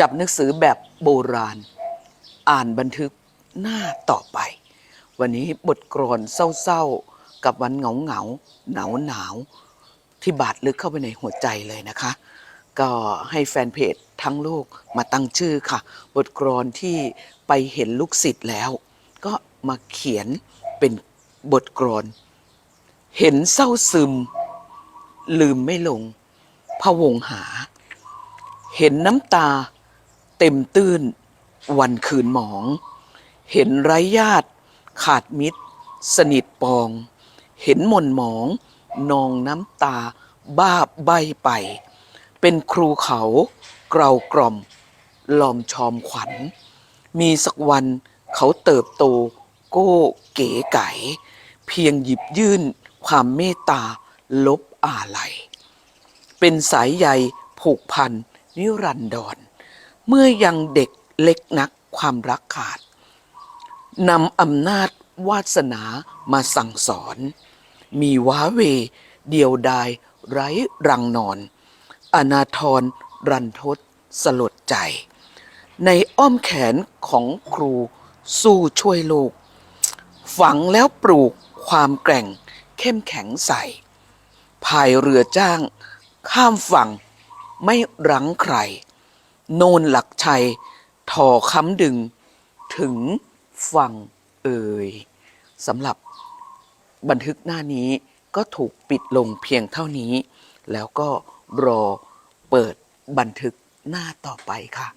จับหนังสือแบบโบราณ อ่านบันทึกหน้าต่อไป วันนี้บทกรอนเศร้าๆ กับวันเหงาเหงาหนาวหนาวๆที่บาดลึกเข้าไปในหัวใจเลยนะคะ ก็ให้แฟนเพจทั้งโลกมาตั้งชื่อค่ะ บทกรอนที่ไปเห็นลูกศิษย์แล้ว ก็มาเขียนเป็นบทกรอน เห็นเศร้าซึม ลืมไม่ลงพะวงหา เห็นน้ำตา เต็มตื้น วันคืนหมอง เห็นไร้ญาติ ขาดมิตร สนิทปอง เห็นหม่นหมอง นองน้ำตา บ้าใบไป เป็นครูเขาเกลากล่อมลอมชอมขวัญ มีสักวันเขาเติบโต โก้เก๋ไก๋เพียงหยิบยื่นความเมตตาลบอาลัย เป็นสายใยผูกพันนิรันดร เมื่อยังเด็กเล็กนักความรักขาดนำอำนาจวาสนามาสั่งสอน มีว้าเว เดียวดายไร้รังนอน อนาทรรันทดสลดใจ ในอ้อมแขนของครูสู้ช่วยลูก ฝังแล้วปลูกความแกร่งเข้มแข็งใส่พายเรือจ้าง ข้ามฝั่งไม่รั้งใคร โนนหลักชัยทอค้ำดึง ถึงฝั่งเอ่ยสำหรับบันทึกหน้านี้ก็ถูกปิดลงเพียงเท่านี้ แล้วก็รอเปิดบันทึกหน้าต่อไปค่ะ